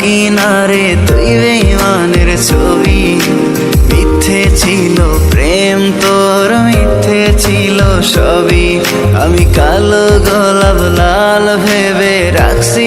কিনারে তুই বেইমানের ছবি। মিথ্যে ছিল, প্রেম তোর মিথ্যে ছিল সবই। আমি কালো গোলাপ লাল ভেবে রাখছি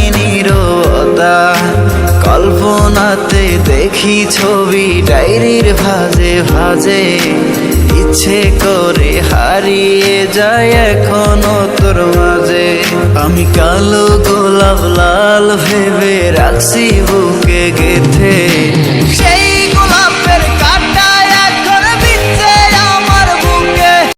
কল্পনাতে দেখি ছবি ডায়েরির ভাজে ভাজে। ইচ্ছে করে হারিয়ে যায় এখনও তোর মাঝে। আমি কালো গোলাপ লাল ভেবে রাখছি বুকে গেথে।